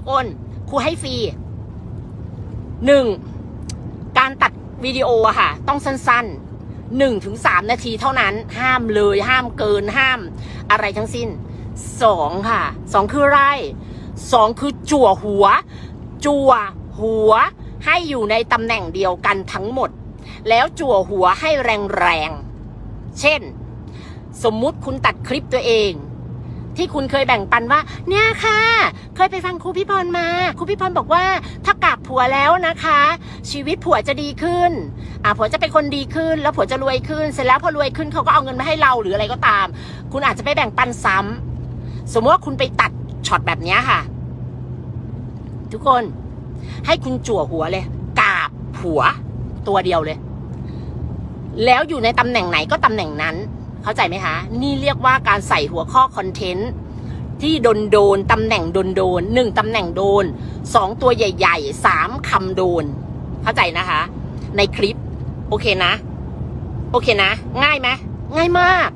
ทุกคนครูให้ฟรีหนึ่งการตัดวิดีโออะค่ะ ต้องสั้นๆหนึ่งถึงสามนาทีเท่านั้น ห้ามเลย ห้ามเกินห้าม อะไรทั้งสิ้นสองค่ะสองคือไรสองคือจั่วหัว จั่วหัวให้อยู่ในตำแหน่งเดียวกันทั้งหมด แล้วจั่วหัวให้แรงๆ เช่น สมมุติคุณตัดคลิปตัวเอง ที่คุณเคยแบ่งปันว่า เนี่ยค่ะ เคยไปฟังครูพี่พรมา ครูพี่พรบอกว่า ถ้ากาบผัวแล้วนะคะ ชีวิตผัวจะดีขึ้น อ่าผัวจะเป็นคนดีขึ้น แล้วผัวจะรวยขึ้น เสร็จแล้วพอรวยขึ้นเขาก็เอาเงินมาให้เราหรืออะไรก็ตาม คุณอาจจะไปแบ่งปันซ้ำสมมติว่าคุณไปตัดช็อตแบบนี้ค่ะ ทุกคนให้คุณจั่วหัวเลย กาบผัวตัวเดียวเลย แล้วอยู่ในตำแหน่งไหนก็ตำแหน่งนั้น เข้าใจไหมคะ นี่เรียกว่าการใส่หัวข้อคอนเทนต์ที่โดนโดนตำแหน่งโดนโดนหนึ่งตำแหน่งโดนสองตัวใหญ่ๆสามคำโดน เข้าใจนะคะ ในคลิป โอเคนะ โอเคนะ ง่ายไหมง่ายมาก